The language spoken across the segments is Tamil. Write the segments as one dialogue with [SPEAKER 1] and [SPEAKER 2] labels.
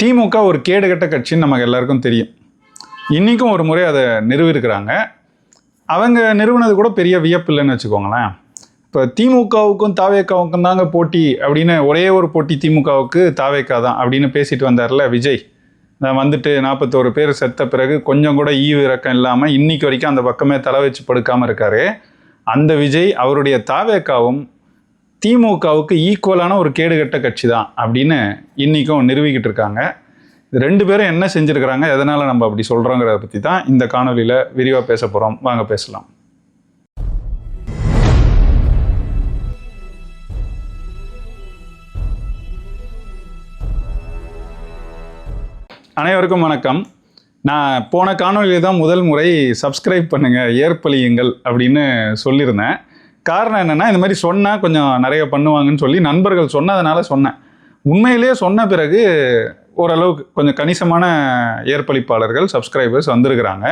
[SPEAKER 1] திமுக ஒரு கேடுகட்ட கட்சின்னு நமக்கு எல்லாருக்கும் தெரியும். இன்றைக்கும் ஒரு முறை அதை நிறுவிருக்கிறாங்க அவங்க நிறுவனது கூட பெரிய வியப்பு இல்லைன்னு வச்சுக்கோங்களேன். இப்போ திமுகவுக்கும் தாவேக்காவுக்கும் தாங்க போட்டி அப்படின்னு ஒரே ஒரு போட்டி திமுகவுக்கு தாவேக்கா தான் அப்படின்னு பேசிட்டு வந்தார்ல விஜய். நான் வந்துட்டு நாற்பத்தோரு பேர் செத்த பிறகு கொஞ்சம் கூட ஈவு இறக்கம் இல்லாமல் இன்னைக்கு வரைக்கும் அந்த பக்கமே தலை வச்சு படுக்காமல் இருக்காரு. அந்த விஜய் அவருடைய தாவேக்காவும் திமுகவுக்கு ஈக்குவலான ஒரு கேடுகட்ட கட்சி தான் அப்படின்னு இன்றைக்கும் நிறுவிக்கிட்டு இருக்காங்க. இது ரெண்டு பேரும் என்ன செஞ்சுருக்கிறாங்க எதனால் நம்ம அப்படி சொல்கிறோங்கிறத பற்றி தான் இந்த காணொலியில் விரிவாக பேச போகிறோம் வாங்க பேசலாம். அனைவருக்கும் வணக்கம். நான் போன காணொலியில் தான் முதல் முறை சப்ஸ்கிரைப் பண்ணுங்கள் ஏற்பளியுங்கள் அப்படின்னு சொல்லியிருந்தேன். காரணம் என்னென்னா இந்த மாதிரி சொன்னால் கொஞ்சம் நிறைய பண்ணுவாங்கன்னு சொல்லி நண்பர்கள் சொன்னதுனால சொன்னேன். உண்மையிலேயே சொன்ன பிறகு ஓரளவுக்கு கொஞ்சம் கணிசமான ஏற்பளிப்பாளர்கள் சப்ஸ்கிரைபர்ஸ் வந்திருக்கிறாங்க.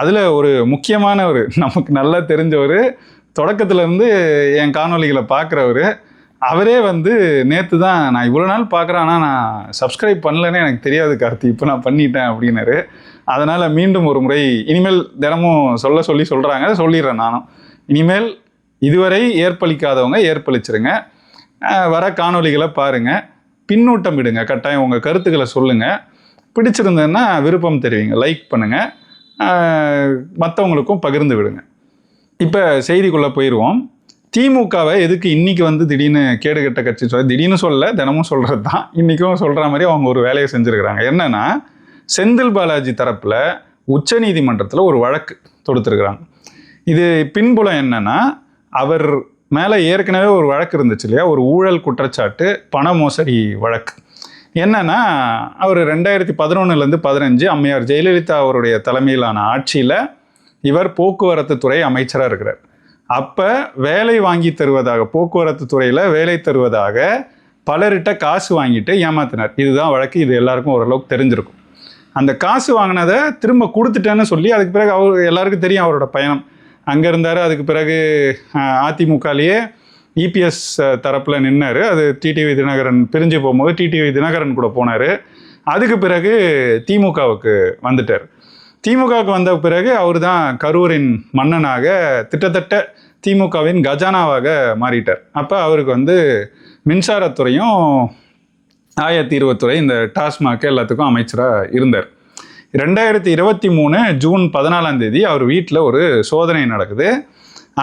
[SPEAKER 1] அதில் ஒரு முக்கியமான ஒரு நமக்கு நல்லா தெரிஞ்சவர் தொடக்கத்துலேருந்து என் காணொலிகளை பார்க்குறவர் அவரே வந்து நேற்று தான் நான் இவ்வளோ நாள் பார்க்குறேன் ஆனால் நான் சப்ஸ்கிரைப் பண்ணலன்னு எனக்கு தெரியாது கார்த்தி இப்போ நான் பண்ணிட்டேன் அப்படின்னாரு. அதனால் மீண்டும் ஒரு முறை இனிமேல் தினமும் சொல்ல சொல்லி சொல்கிறாங்க சொல்லிடுறேன் நானும். இனிமேல் இதுவரை ஏற்பளிக்காதவங்க ஏற்பளிச்சிருங்க வர காணொளிகளை பாருங்கள் பின்னூட்டம் விடுங்க கட்டாயம் உங்கள் கருத்துக்களை சொல்லுங்கள் பிடிச்சிருந்ததுன்னா விருப்பம் தெரிவிங்க. லைக் பண்ணுங்கள் மற்றவங்களுக்கும் பகிர்ந்து விடுங்க. இப்போ செய்திக்குள்ளே போயிடுவோம் திமுகவை எதுக்கு இன்றைக்கி வந்து திடீர்னு கேடுகட்ட கட்சி சொல்ல திடீர்னு சொல்ல தினமும் சொல்கிறது தான் இன்றைக்கும் சொல்கிற மாதிரி அவங்க ஒரு வேலையை செஞ்சுருக்கிறாங்க. என்னென்னா செந்தில் பாலாஜி தரப்பில் உச்சநீதிமன்றத்தில் ஒரு வழக்கு தொடுத்துருக்குறாங்க. இது பின்புலம் என்னென்னா அவர் மேலே ஏற்கனவே ஒரு வழக்கு இருந்துச்சு இல்லையா? ஒரு ஊழல் குற்றச்சாட்டு பண மோசடி வழக்கு. என்னன்னா அவர் ரெண்டாயிரத்தி பதினொன்னுலேருந்து பதினஞ்சு அம்மையார் ஜெயலலிதா அவருடைய தலைமையிலான ஆட்சியில் இவர் போக்குவரத்து துறை அமைச்சராக இருக்கிறார். அப்போ வேலை வாங்கி தருவதாக போக்குவரத்து துறையில் வேலை தருவதாக பலர்கிட்ட காசு வாங்கிட்டு ஏமாத்தினார். இதுதான் வழக்கு இது எல்லாருக்கும் ஓரளவுக்கு தெரிஞ்சிருக்கும். அந்த காசு வாங்கினதை திரும்ப கொடுத்துட்டேன்னு சொல்லி அதுக்கு பிறகு அவர் எல்லாருக்கும் தெரியும் அவரோட பயணம். அங்கே இருந்தார் அதுக்கு பிறகு அதிமுகலேயே இபிஎஸ் தரப்பில் நின்னார். அது டிடிவி தினகரன் பிரிஞ்சு போகும்போது டிடிவி தினகரன் கூட போனார். அதுக்கு பிறகு திமுகவுக்கு வந்துட்டார். திமுகவுக்கு வந்த பிறகு அவர் தான் கரூரின் மன்னனாக திட்டத்தட்ட திமுகவின் கஜானாவாக மாறிட்டார். அப்போ அவருக்கு வந்து மின்சாரத்துறையும் ஆயத்தீர்வுத்துறை இந்த டாஸ்மாக் எல்லாத்துக்கும் அமைச்சராக இருந்தார். ரெண்டாயிரத்தி இருபத்தி மூணு ஜூன் பதினாலாம் தேதி அவர் வீட்டில் ஒரு சோதனை நடக்குது.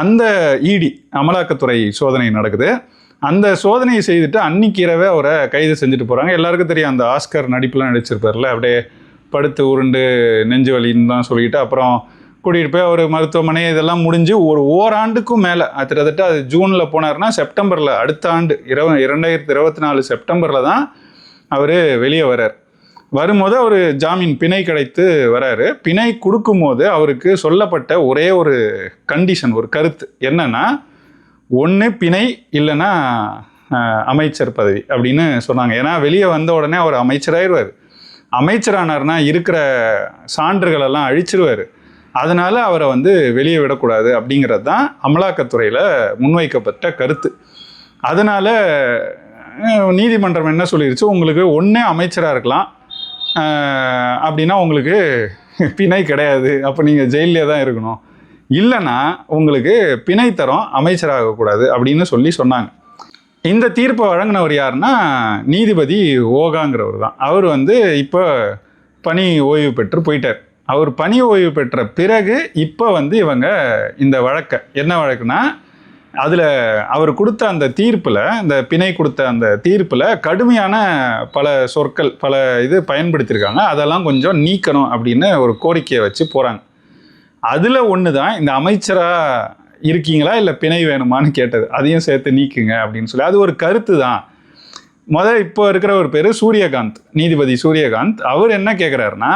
[SPEAKER 1] அந்த இடி அமலாக்கத்துறை சோதனை நடக்குது. அந்த சோதனையை செய்துட்டு அன்னைக்கு இரவே அவரை கைது செஞ்சுட்டு போகிறாங்க எல்லாருக்கும் தெரியும் அந்த ஆஸ்கர் நடிப்புலாம் நடிச்சிருப்பார்ல அப்படியே படுத்து உருண்டு நெஞ்சு வலின்னு தான் சொல்லிட்டு அப்புறம் கூட்டிகிட்டு போய் அவர் மருத்துவமனை இதெல்லாம் முடிஞ்சு ஒரு ஓராண்டுக்கும் மேலே கிட்டத்தட்ட அது ஜூனில் போனார்னா செப்டம்பரில் அடுத்த ஆண்டு இரவு இரண்டாயிரத்தி இருபத்தி நாலு செப்டம்பரில் தான் அவர் வெளியே வரார் வரும்போது அவர் ஜாமீன் பிணை கிடைத்து வராரு. பிணை கொடுக்கும்போது அவருக்கு சொல்லப்பட்ட ஒரே ஒரு கண்டிஷன் ஒரு கருத்து என்னன்னா ஒன்று பிணை இல்லைன்னா அமைச்சர் பதவி அப்படின்னு சொன்னாங்க. ஏன்னா வெளியே வந்த உடனே அவர் அமைச்சராயிருவார். அமைச்சரானார்னா இருக்கிற சான்றுகளெல்லாம் அழிச்சிருவார். அதனால் அவரை வந்து வெளியே விடக்கூடாது அப்படிங்கிறது தான் அமலாக்கத்துறையில் முன்வைக்கப்பட்ட கருத்து. அதனால் நீதிமன்றம் என்ன சொல்லிருச்சு? உங்களுக்கு ஒன்றே அமைச்சராக இருக்கலாம். அப்படின்னா உங்களுக்கு பிணை கிடையாது. அப்போ நீங்கள் ஜெயிலே தான் இருக்கணும். இல்லைன்னா உங்களுக்கு பிணை தரம் அமைச்சராகக்கூடாது அப்படின்னு சொல்லி சொன்னாங்க. இந்த தீர்ப்பை வழங்கினவர் யாருன்னா நீதிபதி ஓகாங்கிறவர் தான். அவர் வந்து இப்போ பணி ஓய்வு பெற்று போயிட்டார். அவர் பணி ஓய்வு பெற்ற பிறகு இப்போ வந்து இவங்க இந்த வழக்கை என்ன வழக்குனா அதில் அவர் கொடுத்த அந்த தீர்ப்பில் இந்த பிணை கொடுத்த அந்த தீர்ப்பில் கடுமையான பல சொற்கள் பல இது பயன்படுத்தியிருக்காங்க அதெல்லாம் கொஞ்சம் நீக்கணும் அப்படின்னு ஒரு கோரிக்கையை வச்சு போகிறாங்க அதில் ஒன்று தான் இந்த அமைச்சராக இருக்கீங்களா இல்லை பிணை வேணுமான்னு கேட்டது. அதையும் சேர்த்து நீக்குங்க அப்படின்னு சொல்லி. அது ஒரு கருத்து தான் முதல் இப்போ இருக்கிற ஒரு பேர் சூரியகாந்த் நீதிபதி சூரியகாந்த். அவர் என்ன கேட்குறாருன்னா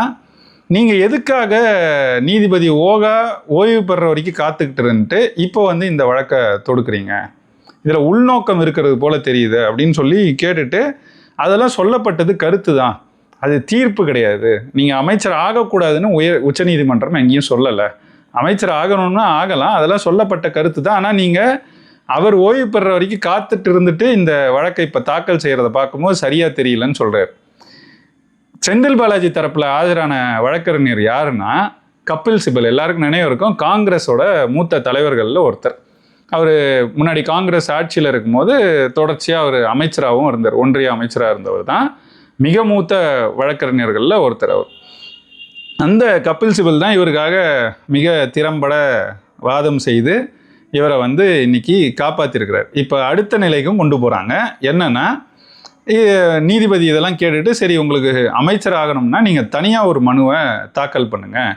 [SPEAKER 1] நீங்கள் எதுக்காக நீதிபதி ஓகா ஓய்வு பெற வரைக்கும் காத்துக்கிட்டு இருந்துட்டு இப்போ வந்து இந்த வழக்கை தொடுக்குறீங்க? இதில் உள்நோக்கம் இருக்கிறது போல தெரியுது அப்படின்னு சொல்லி கேட்டுட்டு அதெல்லாம் சொல்லப்பட்டது கருத்து தான். அது தீர்ப்பு கிடையாது. நீங்கள் அமைச்சர் ஆகக்கூடாதுன்னு உயர் உச்சநீதிமன்றம் எங்கேயும் சொல்லலை. அமைச்சர் ஆகணும்னா ஆகலாம். அதெல்லாம் சொல்லப்பட்ட கருத்து தான். ஆனால் நீங்கள் அவர் ஓய்வு பெற வரைக்கும் காத்துட்டு இருந்துட்டு இந்த வழக்கை இப்போ தாக்கல் செய்கிறத பார்க்கும்போது சரியாக தெரியலன்னு சொல்கிறார் செந்தில் பாலாஜி தரப்பில் ஆஜரான வழக்கறிஞர் யாருன்னா கபில் சிபல். எல்லாருக்கும் நினைவு இருக்கும். காங்கிரஸோட மூத்த தலைவர்களில் ஒருத்தர். அவர் முன்னாடி காங்கிரஸ் ஆட்சியில் இருக்கும்போது தொடர்ச்சியாக அவர் அமைச்சராகவும் இருந்தார். ஒன்றிய அமைச்சராக இருந்தவர் தான். மிக மூத்த வழக்கறிஞர்களில் ஒருத்தர் அவர். அந்த கபில் சிபல் தான் இவருக்காக மிக திறம்பட வாதம் செய்து இவரை வந்து இன்னைக்கு காப்பாற்றிருக்கிறார் இப்போ அடுத்த நிலைக்கும் கொண்டு போகிறாங்க என்னென்னா நீதிபதி இதெல்லாம் கேட்டுட்டு சரி உங்களுக்கு அமைச்சர் ஆகணும்னா நீங்கள் தனியாக ஒரு மனுவை தாக்கல் பண்ணுங்கள்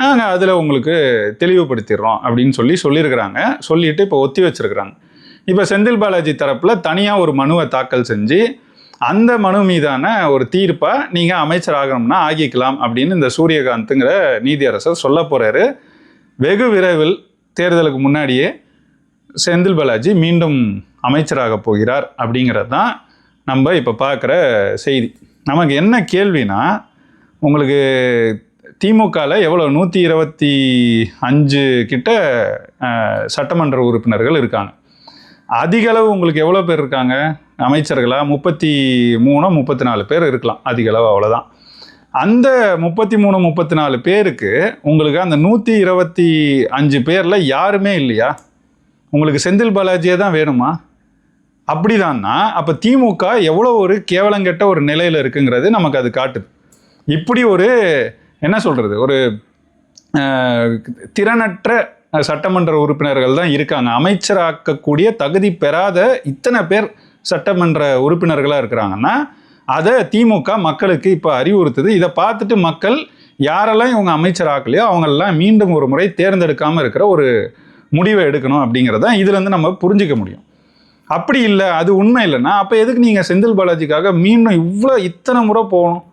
[SPEAKER 1] நாங்கள் அதில் உங்களுக்கு தெளிவுபடுத்திடுறோம் அப்படின்னு சொல்லி சொல்லியிருக்கிறாங்க. சொல்லிட்டு இப்போ ஒத்தி வச்சிருக்கிறாங்க. இப்போ செந்தில் பாலாஜி தரப்பில் தனியாக ஒரு மனுவை தாக்கல் செஞ்சு அந்த மனு மீதான ஒரு தீர்ப்பாக நீங்கள் அமைச்சர் ஆகணும்னா ஆகிக்கலாம் அப்படின்னு இந்த சூரியகாந்த்ங்கிற நீதியரசர் சொல்ல போகிறாரு வெகு விரைவில் தேர்தலுக்கு முன்னாடியே செந்தில் பாலாஜி மீண்டும் அமைச்சராக போகிறார் அப்படிங்கிறது தான் நம்ம இப்போ பார்க்குற செய்தி. நமக்கு என்ன கேள்வினா உங்களுக்கு திமுகவில் எவ்வளோ நூற்றி இருபத்தி அஞ்சு கிட்ட சட்டமன்ற உறுப்பினர்கள் இருக்காங்க. அதிகளவு உங்களுக்கு எவ்வளோ பேர் இருக்காங்க? அமைச்சர்களாக முப்பத்தி மூணோ முப்பத்தி நாலு பேர் இருக்கலாம். அதிகளவு அவ்வளோதான் அந்த முப்பத்தி மூணு முப்பத்தி நாலு பேருக்கு உங்களுக்கு அந்த நூற்றி இருபத்தி அஞ்சு பேரில் யாருமே இல்லையா? உங்களுக்கு செந்தில் பாலாஜியே தான் வேணுமா? அப்படிதான்னா அப்போ திமுக எவ்வளோ ஒரு கேவலங்கெட்ட ஒரு நிலையில் இருக்குங்கிறது நமக்கு அது காட்டுது. இப்படி ஒரு என்ன சொல்கிறது ஒரு திறனற்ற சட்டமன்ற உறுப்பினர்கள் தான் இருக்காங்க. அமைச்சராக்கக்கூடிய தகுதி பெறாத இத்தனை பேர் சட்டமன்ற உறுப்பினர்களாக இருக்கிறாங்கன்னா அதை திமுக மக்களுக்கு இப்போ அறிவுறுத்துது. இதை பார்த்துட்டு மக்கள் யாரெல்லாம் இவங்க அமைச்சராக்கலையோ அவங்களெல்லாம் மீண்டும் ஒரு முறை தேர்ந்தெடுக்காமல் இருக்கிற ஒரு முடிவை எடுக்கணும் அப்படிங்கிறத இதுலேருந்து நம்ம புரிஞ்சிக்க முடியும். அப்படி இல்லை அது உண்மை இல்லைன்னா அப்போ எதுக்கு நீங்கள் செந்தில் பாலாஜிக்காக மீண்டும் இவ்வளோ இத்தனை முறை போகணும்?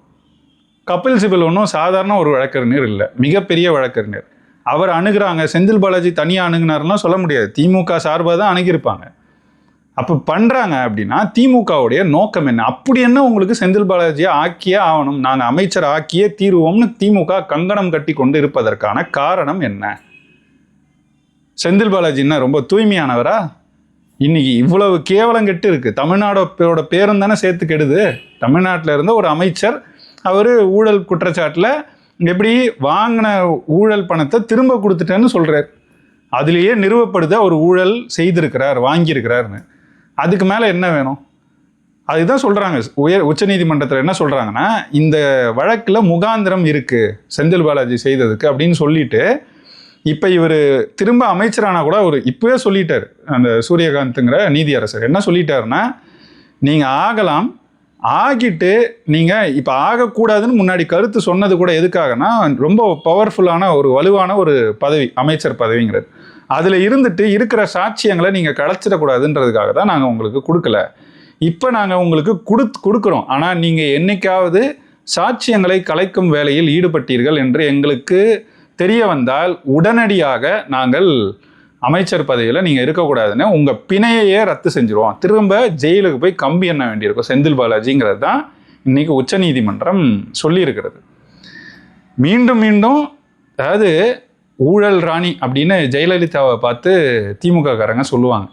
[SPEAKER 1] கபில் சிபல் ஒன்றும் சாதாரண ஒரு வழக்கறிஞர் இல்லை மிகப்பெரிய வழக்கறிஞர். அவர் அணுகிறாங்க செந்தில் பாலாஜி தனியாக அணுகுனாருலாம் சொல்ல முடியாது. திமுக சார்பாக தான் அணுகியிருப்பாங்க. அப்போ பண்ணுறாங்க அப்படின்னா திமுகவுடைய நோக்கம் என்ன? அப்படி என்ன உங்களுக்கு செந்தில் பாலாஜியை ஆக்கியே ஆகணும் நாங்கள் அமைச்சர் ஆக்கியே தீருவோம்னு திமுக கங்கணம் கட்டி கொண்டு இருப்பதற்கான காரணம் என்ன? செந்தில் பாலாஜி என்ன ரொம்ப தூய்மையானவரா? இன்னைக்கு இவ்வளவு கேவலம் கெட்டு இருக்கு. தமிழ்நாடோட பேரும் தானே சேர்த்து கெடுது. தமிழ்நாட்டில் இருந்த ஒரு அமைச்சர் அவர் ஊழல் குற்றச்சாட்டில் எப்படி வாங்கின ஊழல் பணத்தை திரும்ப கொடுத்துட்டேன்னு சொல்கிறார் அதுலேயே நிறுவப்படுது அவர் ஊழல் செய்திருக்கிறார் வாங்கியிருக்கிறார்னு. அதுக்கு மேலே என்ன வேணும்? அதுதான் சொல்கிறாங்க உயர் உச்சநீதிமன்றத்தில் என்ன சொல்கிறாங்கன்னா இந்த வழக்கில் முகாந்திரம் இருக்குது செந்தில் பாலாஜி செய்ததுக்கு அப்படின்னு சொல்லிட்டு இப்போ இவர் திரும்ப அமைச்சரானா கூட அவர் இப்போவே சொல்லிட்டார். அந்த சூரியகாந்த்ங்கிற நீதியரசர் என்ன சொல்லிட்டாருன்னா நீங்கள் ஆகலாம். ஆகிட்டு நீங்கள் இப்போ ஆகக்கூடாதுன்னு முன்னாடி கருத்து சொன்னது கூட எதுக்காகனா ரொம்ப பவர்ஃபுல்லான ஒரு வலுவான ஒரு பதவி அமைச்சர் பதவிங்கிறது. அதில் இருந்துட்டு இருக்கிற சாட்சியங்களை நீங்கள் கலைச்சிடக்கூடாதுன்றதுக்காக தான் நாங்கள் உங்களுக்கு கொடுக்கல. இப்போ நாங்கள் உங்களுக்கு கொடு கொடுக்குறோம். ஆனால் நீங்கள் என்றைக்காவது சாட்சியங்களை கலைக்கும் வேலையில் ஈடுபட்டீர்கள் என்று எங்களுக்கு தெரிய வந்தால் உடனடியாக நாங்கள் அமைச்சர் பதவியில் நீங்கள் இருக்கக்கூடாதுன்னு உங்கள் பிணையையே ரத்து செஞ்சுருவோம். திரும்ப ஜெயிலுக்கு போய் கம்பி எண்ண வேண்டியிருக்கும். செந்தில் பாலாஜிங்கிறது தான் இன்னைக்கு உச்சநீதிமன்றம் சொல்லியிருக்கிறது. மீண்டும் மீண்டும் அதாவது ஊழல் ராணி அப்படின்னு ஜெயலலிதாவை பார்த்து திமுக காரங்க சொல்லுவாங்க.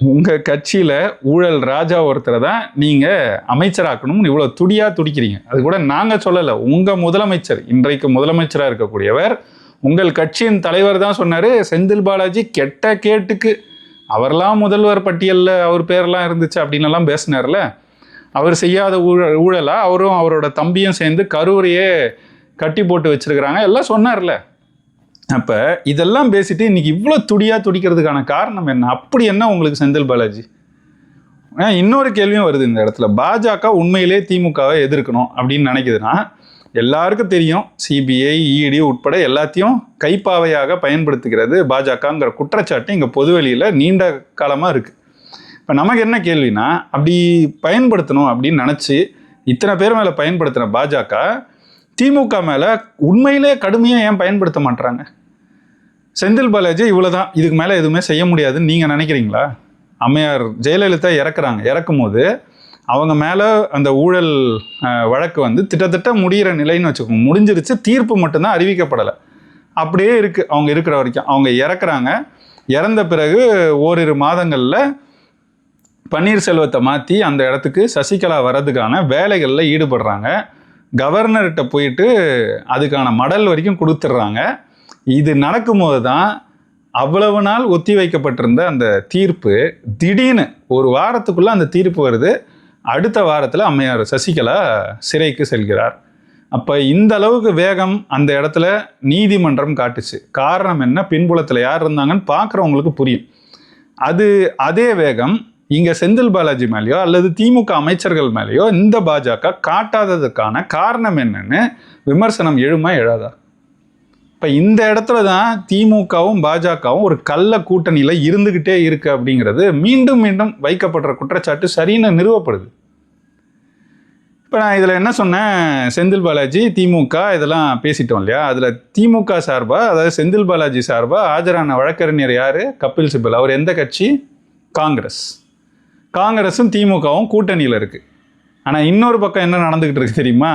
[SPEAKER 1] உங்கள் கட்சியில் ஊழல் ராஜா ஒருத்தரை தான் நீங்கள் அமைச்சராக்கணும்னு இவ்வளோ துடியாக துடிக்கிறீங்க. அது கூட நாங்கள் சொல்லலை. உங்கள் முதலமைச்சர் இன்றைக்கு முதலமைச்சராக இருக்கக்கூடியவர் உங்கள் கட்சியின் தலைவர் தான் சொன்னார் செந்தில் பாலாஜி கெட்ட கேட்டுக்கு அவர்லாம் முதல்வர் பட்டியலில் அவர் பேரெல்லாம் இருந்துச்சு அப்படின்லாம் பேசினார்ல. அவர் செய்யாத ஊழல் ஊழலாக அவரும் அவரோட தம்பியும் சேர்ந்து கரூரையே கட்டி போட்டு வச்சிருக்கிறாங்க. எல்லாம் சொன்னார்ல. அப்போ இதெல்லாம் பேசிட்டு இன்றைக்கி இவ்வளோ துடியாக துடிக்கிறதுக்கான காரணம் என்ன? அப்படி என்ன உங்களுக்கு செந்தில் பாலாஜி? ஆ, இன்னொரு கேள்வியும் வருது இந்த இடத்துல. பாஜக உண்மையிலே திமுகவை எதிர்க்கணும் அப்படின்னு நினைக்குதுன்னா எல்லாருக்கும் தெரியும் சிபிஐ இடி உட்பட எல்லாத்தையும் கைப்பாவையாக பயன்படுத்துகிறது பாஜகங்கிற குற்றச்சாட்டு இங்கே பொதுவெளியில் நீண்ட காலமாக இருக்குது இப்போ நமக்கு என்ன கேள்வினா அப்படி பயன்படுத்தணும் அப்படின்னு நினச்சி இத்தனை பேர் மேலே பயன்படுத்தின பாஜக திமுக மேலே உண்மையிலே கடுமையாக ஏன் பயன்படுத்த மாட்றாங்க? செந்தில் பாலாஜி இவ்வளோதான் இதுக்கு மேலே எதுவுமே செய்ய முடியாதுன்னு நீங்கள் நினைக்கிறீங்களா? அம்மையார் ஜெயலலிதா இறக்குறாங்க. இறக்கும் போது அவங்க மேலே அந்த ஊழல் வழக்கு வந்து திட்டத்தட்ட முடிகிற நிலைன்னு வச்சுக்கோங்க. முடிஞ்சிருச்சு தீர்ப்பு மட்டும்தான் அறிவிக்கப்படலை. அப்படியே இருக்குது அவங்க இருக்கிற வரைக்கும். அவங்க இறக்குறாங்க. இறந்த பிறகு ஓரிரு மாதங்களில் பன்னீர்செல்வத்தை மாற்றி அந்த இடத்துக்கு சசிகலா வர்றதுக்கான வேலைகளில் ஈடுபடுறாங்க. கவர்னர்கிட்ட போயிட்டு அதுக்கான மடல் வரைக்கும் கொடுத்துட்றாங்க. இது நடக்கும்போது தான் அவ்வளவு நாள் ஒத்தி வைக்கப்பட்டிருந்த அந்த தீர்ப்பு திடீர்னு ஒரு வாரத்துக்குள்ளே அந்த தீர்ப்பு வருது. அடுத்த வாரத்தில் அம்மையார் சசிகலா சிறைக்கு செல்கிறார். அப்போ இந்த அளவுக்கு வேகம் அந்த இடத்துல நீதிமன்றம் காட்டுச்சு. காரணம் என்ன? பின்புலத்தில் யார் இருந்தாங்கன்னு பார்க்குறவங்களுக்கு புரியும். அது அதே வேகம் இங்கே செந்தில் பாலாஜி மேலேயோ அல்லது திமுக அமைச்சர்கள் மேலேயோ இந்த பாஜக காட்டாததுக்கான காரணம் என்னன்னு விமர்சனம் எழுமா எழாதா? இப்போ இந்த இடத்துல தான் திமுகவும் பாஜகவும் ஒரு கள்ள கூட்டணியில் இருந்துக்கிட்டே இருக்கு அப்படிங்கிறது மீண்டும் மீண்டும் வைக்கப்படுற குற்றச்சாட்டு சரின்னு நிறுவப்படுது. இப்போ நான் இதில் என்ன சொன்னேன்? செந்தில் பாலாஜி திமுக இதெல்லாம் பேசிட்டோம் இல்லையா? அதில் திமுக சார்பாக அதாவது செந்தில் பாலாஜி சார்பாக ஆஜரான வழக்கறிஞர் யார்? கபில் சிபல். அவர் எந்த கட்சி? காங்கிரஸ். காங்கிரஸும் திமுகவும் கூட்டணியில் இருக்குது ஆனால் இன்னொரு பக்கம் என்ன நடந்துக்கிட்டு இருக்கு தெரியுமா?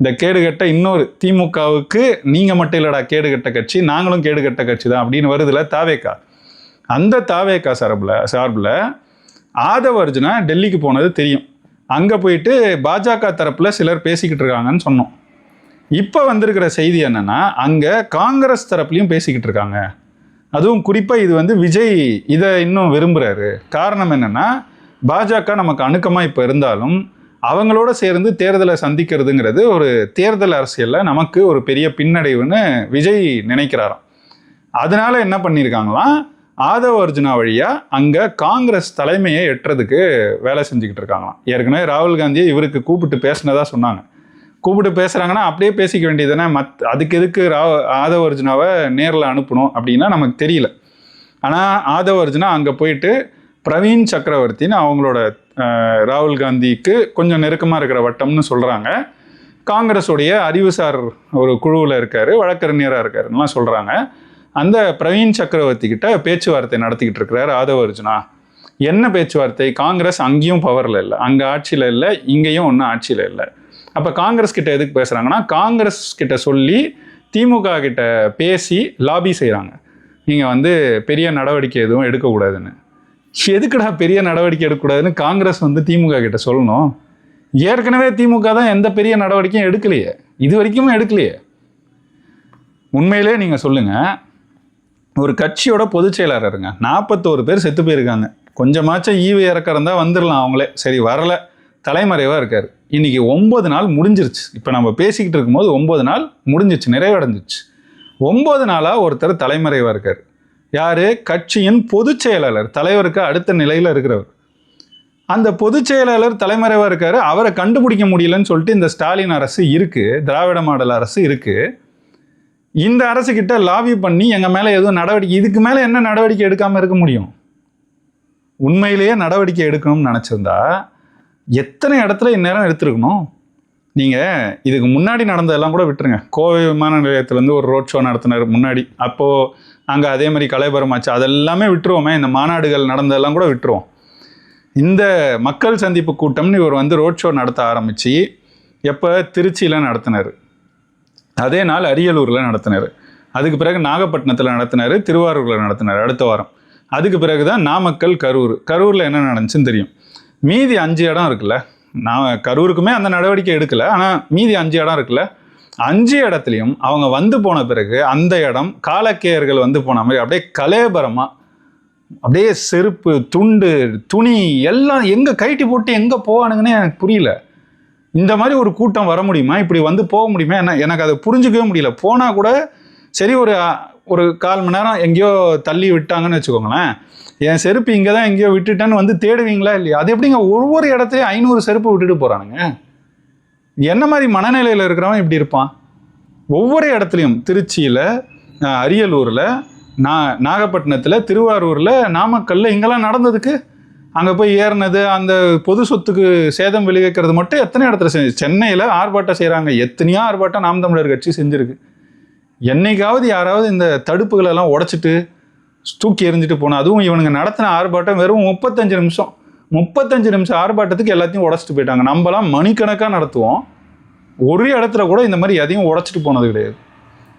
[SPEAKER 1] இந்த கேடுகட்ட இன்னொரு திமுகவுக்கு நீங்கள் மட்டும் இல்லைடா கேடுகட்ட கட்சி நாங்களும் கேடுகட்ட கட்சி தான் அப்படின்னு வருதுல தாவேக்கா. அந்த தாவேக்கா சார்பில் சார்பில் ஆதவ அர்ஜுனா டெல்லிக்கு போனது தெரியும். அங்கே போயிட்டு பாஜக தரப்பில் சிலர் பேசிக்கிட்டு இருக்காங்கன்னு சொன்னோம். இப்போ வந்திருக்கிற செய்தி என்னென்னா அங்கே காங்கிரஸ் தரப்புலையும் பேசிக்கிட்டு இருக்காங்க. அதுவும் குறிப்பாக இது வந்து விஜய் இதை இன்னும் விரும்புகிறாரு காரணம் என்னென்னா பாஜக நமக்கு அணுக்கமாக இப்போ இருந்தாலும் அவங்களோட சேர்ந்து தேர்தலை சந்திக்கிறதுங்கிறது ஒரு தேர்தல் அரசியலில் நமக்கு ஒரு பெரிய பின்னடைவுன்னு விஜய் நினைக்கிறாராம். அதனால என்ன பண்ணியிருக்காங்களாம் ஆதவ அர்ஜுனா வழியாக அங்கே காங்கிரஸ் தலைமையை எட்டுறதுக்கு வேலை செஞ்சுக்கிட்டு இருக்காங்களாம். ஏற்கனவே ராகுல் காந்தியை இவருக்கு கூப்பிட்டு பேசினதா சொன்னாங்க. கூப்பிட்டு பேசுகிறாங்கன்னா அப்படியே பேசிக்க வேண்டியதுதானே மத் அதுக்கு எதுக்கு ராவ ஆதவ அர்ஜுனாவை நேரில் அனுப்பணும் அப்படின்னா நமக்கு தெரியல. ஆனால் ஆதவ அர்ஜுனா அங்கே போயிட்டு பிரவீன் சக்கரவர்த்தின்னு அவங்களோட ராகுல் காந்திக்கு கொஞ்சம் நெருக்கமாக இருக்கிற வட்டம்னு சொல்கிறாங்க காங்கிரஸுடைய அறிவுசார் ஒரு குழுவில் இருக்கார் வழக்கறிஞராக இருக்காருலாம் சொல்கிறாங்க அந்த பிரவீன் சக்கரவர்த்தி கிட்ட பேச்சுவார்த்தை நடத்திக்கிட்டு இருக்கிறார் ஆதவ அர்ஜுனா. என்ன பேச்சுவார்த்தை? காங்கிரஸ் அங்கேயும் பவரில் இல்லை அங்கே ஆட்சியில் இல்லை இங்கேயும் ஒன்றும் ஆட்சியில் இல்லை. அப்போ காங்கிரஸ் கிட்ட எதுக்கு பேசுகிறாங்கன்னா காங்கிரஸ் கிட்ட சொல்லி திமுக கிட்ட பேசி லாபி செய்கிறாங்க நீங்கள் வந்து பெரிய நடவடிக்கை எதுவும் எடுக்கக்கூடாதுன்னு. எதுக்குடா பெரிய நடவடிக்கை எடுக்கக்கூடாதுன்னு காங்கிரஸ் வந்து திமுக கிட்ட சொல்லணும். ஏற்கனவே திமுக தான் எந்த பெரிய நடவடிக்கையும் எடுக்கலையே. இது வரைக்கும் எடுக்கலையே. உண்மையிலே நீங்கள் சொல்லுங்கள் ஒரு கட்சியோட பொதுச் செயலாளருங்க நாற்பத்தோரு பேர் செத்து போயிருக்காங்க. கொஞ்சமாச்சும் ஈவு இறக்கம் வந்துடலாம் அவங்களே. சரி வரல. தலைமறைவாக இருக்கார். இன்றைக்கி ஒம்பது நாள் முடிஞ்சிருச்சு. இப்போ நம்ம பேசிக்கிட்டு இருக்கும்போது ஒம்பது நாள் முடிஞ்சிச்சு நிறைவடைஞ்சிச்சு. ஒம்பது நாளாக ஒருத்தர் தலைமறைவாக இருக்கார். யார்? கட்சியின் பொதுச் செயலாளர். தலைவருக்கு அடுத்த நிலையில் இருக்கிறவர். அந்த பொதுச் செயலாளர் தலைமறைவாக இருக்கார். அவரை கண்டுபிடிக்க முடியலன்னு சொல்லிட்டு இந்த ஸ்டாலின் அரசு இருக்குது திராவிட மாடல் அரசு இருக்குது இந்த அரசுக்கிட்ட லாவி பண்ணி எங்கள் மேலே எதுவும் நடவடிக்கை இதுக்கு மேலே என்ன நடவடிக்கை எடுக்காமல் இருக்க முடியும்? உண்மையிலேயே நடவடிக்கை எடுக்கணும்னு நினச்சிருந்தா எத்தனை இடத்துல இந்நேரம் எடுத்துருக்கணும்? நீங்கள் இதுக்கு முன்னாடி நடந்ததெல்லாம் கூட விட்டுருங்க. கோவை விமான நிலையத்துலேருந்து ஒரு ரோட் ஷோ நடத்தினார் முன்னாடி. அப்போது அங்கே அதே மாதிரி கலைபரம் ஆச்சு. அதெல்லாமே விட்டுருவோமே. இந்த மாநாடுகள் நடந்ததெல்லாம் கூட விட்டுருவோம். இந்த மக்கள் சந்திப்பு கூட்டம்னு இவர் வந்து ரோட் ஷோ நடத்த ஆரம்பித்து எப்போ திருச்சியில் நடத்தினார். அதே நாள் அரியலூரில் நடத்தினார். அதுக்கு பிறகு நாகப்பட்டினத்தில் நடத்தினார் திருவாரூரில் நடத்தினார் அடுத்த வாரம். அதுக்கு பிறகு தான் நாமக்கல் கரூர். கரூரில் என்ன நடந்துச்சுன்னு தெரியும். மீதி அஞ்சு இடம் இருக்குல்ல. நான் கரூருக்குமே அந்த நடவடிக்கை எடுக்கலை. ஆனால் மீதி அஞ்சு இடம் இருக்குல்ல. அஞ்சு இடத்துலையும் அவங்க வந்து போன பிறகு அந்த இடம் காலக்கேயர்கள் வந்து போன மாதிரி அப்படியே கலேபரமாக அப்படியே செருப்பு துண்டு துணி எல்லாம் எங்கே கைட்டி போட்டு எங்கே போவானுங்கன்னே எனக்கு புரியல. இந்த மாதிரி ஒரு கூட்டம் வர முடியுமா? இப்படி வந்து போக முடியுமா? என்ன எனக்கு அதை புரிஞ்சுக்கவே முடியல. போனால் கூட சரி ஒரு ஒரு கால் மணி நேரம் எங்கேயோ தள்ளி விட்டாங்கன்னு வச்சுக்கோங்களேன். என் செருப்பு இங்கே தான் எங்கேயோ விட்டுட்டேன்னு வந்து தேடுவீங்களா இல்லையா? அது எப்படிங்க? ஒவ்வொரு இடத்துலையும் ஐநூறு செருப்பு விட்டுட்டு போகிறானுங்க என்ன மாதிரி மனநிலையில் இருக்கிறவன் இப்படி இருப்பான்? ஒவ்வொரு இடத்துலையும் திருச்சியில் அரியலூரில் நா நாகப்பட்டினத்தில் திருவாரூரில் நாமக்கல்ல இங்கெல்லாம் நடந்ததுக்கு அங்கே போய் ஏறினது அந்த பொது சொத்துக்கு சேதம் விளைவிக்கிறது மட்டும் எத்தனை இடத்துல செஞ்சு சென்னையில் ஆர்ப்பாட்டம் செய்கிறாங்க எத்தனையோ ஆர்ப்பாட்டம் நாம் தமிழர் கட்சி செஞ்சுருக்கு. என்னைக்காவது யாராவது இந்த தடுப்புகளெல்லாம் உடச்சிட்டு உடைச்சிட்டு தூக்கி எறிஞ்சிட்டு போனோம் அதுவும் இவனுங்க நடத்தின ஆர்ப்பாட்டம் வெறும் முப்பத்தஞ்சு நிமிஷம். முப்பத்தஞ்சு நிமிஷம் ஆர்ப்பாட்டத்துக்கு எல்லாத்தையும் உடச்சிட்டு போயிட்டாங்க. நம்மலாம் மணிக்கணக்காக நடத்துவோம். ஒரு இடத்துல கூட இந்த மாதிரி எதையும் உடச்சிட்டு போனது கிடையாது.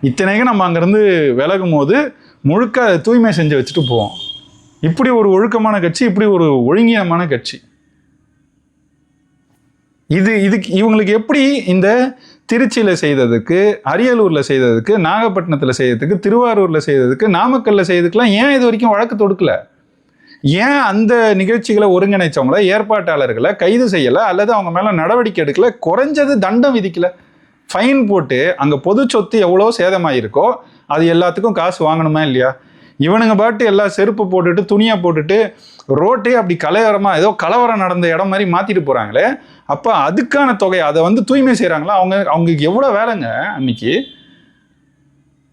[SPEAKER 1] இத்தனைக்கும் நம்ம அங்கேருந்து விலகும் போது முழுக்க தூய்மை செஞ்சு வச்சுட்டு போவோம். இப்படி ஒரு ஒழுக்கமான கட்சி இப்படி ஒரு ஒழுங்கியமான கட்சி. இது இதுக்கு இவங்களுக்கு எப்படி இந்த திருச்சியில் செய்ததுக்கு அரியலூரில் செய்ததுக்கு நாகப்பட்டினத்தில் செய்ததுக்கு திருவாரூரில் செய்ததுக்கு நாமக்கல்ல செய்ததுக்கெலாம் ஏன் இது வரைக்கும் வழக்கு தொடுக்கல? ஏன் அந்த நிகழ்ச்சிகளை ஒருங்கிணைச்சவங்கள ஏற்பாட்டாளர்களை கைது செய்யலை அல்லது அவங்க மேலே நடவடிக்கை எடுக்கல குறைஞ்சது தண்டம் விதிக்கல? ஃபைன் போட்டு அங்கே பொது சொத்து எவ்வளோ சேதமாயிருக்கோ அது எல்லாத்துக்கும் காசு வாங்கணுமா இல்லையா? இவனுங்க பாட்டு எல்லாம் செருப்பு போட்டுட்டு துணியை போட்டுட்டு ரோட்டே அப்படி கலவரமாக ஏதோ கலவரம் நடந்த இடம் மாதிரி மாற்றிட்டு போகிறாங்களே அப்போ அதுக்கான தொகை அதை வந்து தூய்மை செய்கிறாங்களா அவங்க அவங்களுக்கு எவ்வளோ வேலைங்க அன்னைக்கு?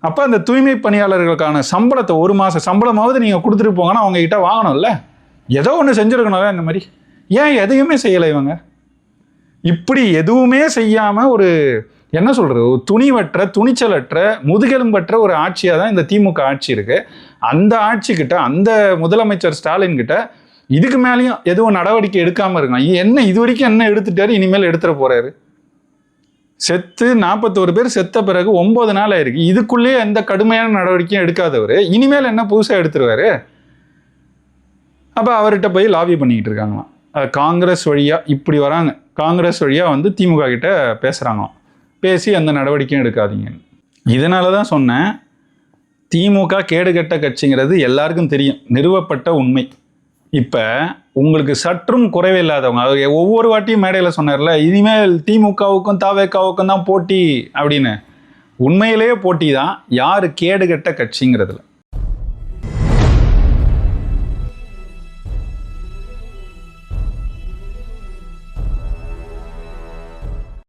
[SPEAKER 1] அப்போ அந்த தூய்மை பணியாளர்களுக்கான சம்பளத்தை ஒரு மாதம் சம்பளமாவது நீங்கள் கொடுத்துட்டு போங்கன்னா அவங்ககிட்ட வாங்கணும்ல? ஏதோ ஒன்று செஞ்சுருக்கணும்ல இந்த மாதிரி. ஏன் எதையுமே செய்யலை இவங்க? இப்படி எதுவுமே செய்யாமல் ஒரு என்ன சொல்கிறது ஒரு துணிவற்ற துணிச்சலற்ற முதுகெலும்பற்ற ஒரு ஆட்சியாக தான் இந்த திமுக ஆட்சி இருக்குது அந்த ஆட்சிக்கிட்ட அந்த முதலமைச்சர் ஸ்டாலின் கிட்ட இதுக்கு மேலேயும் எதுவும் நடவடிக்கை எடுக்காமல் இருக்கலாம். என்ன இது வரைக்கும் என்ன எடுத்துட்டாரு இனிமேல் எடுத்துகிட்டு போகிறாரு செத்து நாற்பத்தோரு பேர் செத்த பிறகு ஒன்பது நாள் ஆயிருக்கு. இதுக்குள்ளேயே எந்த கடுமையான நடவடிக்கையும் எடுக்காதவர். இனிமேல் என்ன புதுசாக எடுத்துருவாரு? அப்போ அவர்கிட்ட போய் லாபி பண்ணிக்கிட்டு இருக்காங்களாம். காங்கிரஸ் வழியாக இப்படி வராங்க. காங்கிரஸ் வழியாக வந்து திமுக கிட்ட பேசுகிறாங்களாம் பேசி எந்த நடவடிக்கையும் எடுக்காதீங்கன்னு. இதனால தான் சொன்னேன் திமுக கேடுகெட்ட கட்சிங்கிறது எல்லாருக்கும் தெரியும். நிறுவப்பட்ட உண்மை. இப்போ உங்களுக்கு சற்றும் குறைவே இல்லாதவங்க ஒவ்வொரு வாட்டியும் மேடையில் சொன்னார்ல இனிமேல் திமுகவுக்கும் தாவேக்காவுக்கும் தான் போட்டி அப்படின்னு. உண்மையிலேயே போட்டி தான் யார் கேடு கெட்ட கட்சிங்கிறதுல.